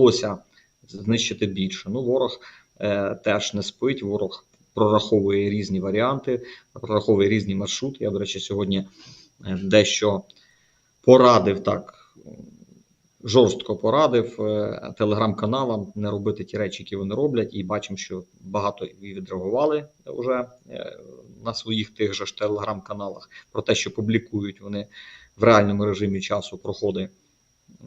вдалося знищити більше. Ну, ворог е, теж не спить. Ворог прораховує різні варіанти, прораховує різні маршрути. Я, до речі, сьогодні е, дещо порадив так. Жорстко порадив е, телеграм-каналам не робити ті речі, які вони роблять, і бачимо, що багато відреагували вже е, на своїх тих же ж телеграм-каналах про те, що публікують вони в реальному режимі часу проходи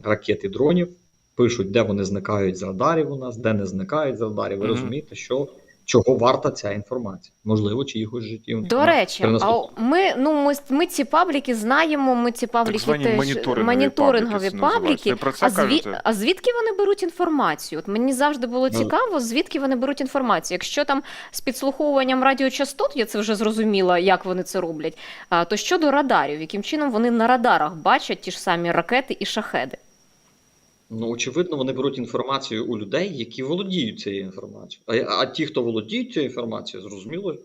ракет і дронів, пишуть, де вони зникають з радарів у нас, де не зникають з радарів. Ви Мгм. розумієте, що чого варта ця інформація? Можливо, чи чиїхось життів До речі, а ми ну ми, ми ці пабліки знаємо. Ми ці пабліки звані теж моніторингові моніторингові пабліки пабліки. Ви про це А, зві... а звідки вони беруть інформацію? От мені завжди було Ну, цікаво, звідки вони беруть інформацію. Якщо там з підслуховуванням радіочастот, я це вже зрозуміла, як вони це роблять. А, то щодо радарів, яким чином вони на радарах бачать ті ж самі ракети і шахеди? Ну, очевидно, вони беруть інформацію у людей, які володіють цією інформацією. А, а ті, хто володіють цією інформацією, зрозуміло,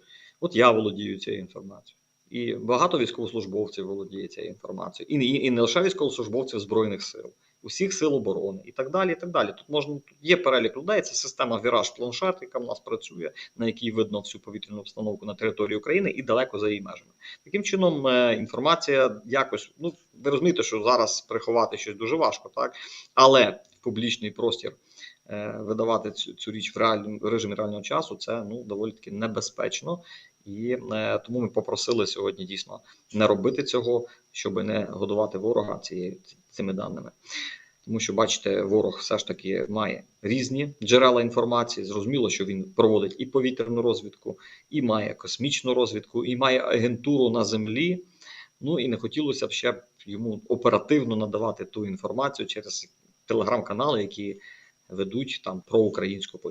от я володію цією інформацією. І багато військовослужбовців володіє цією інформацією. І, і, і не лише військовослужбовців Збройних сил, усіх сил оборони і так далі. і так далі. Тут можна тут є перелік людей, це система Віраж планшет, яка в нас працює, на якій видно всю повітряну обстановку на території України і далеко за її межами. Таким чином, е, інформація якось, ну ви розумієте, що зараз приховати щось дуже важко, так? Але в публічний простір видавати цю, цю річ в реальному режимі реального часу це ну доволі таки небезпечно. І е, тому ми попросили сьогодні дійсно не робити цього, щоб не годувати ворога цією цими даними. Тому що, бачите, ворог все ж таки має різні джерела інформації. Зрозуміло, що він проводить і повітряну розвідку, і має космічну розвідку, і має агентуру на землі. Ну і не хотілося б ще йому оперативно надавати ту інформацію через телеграм-канали, які ведуть там про українську політику.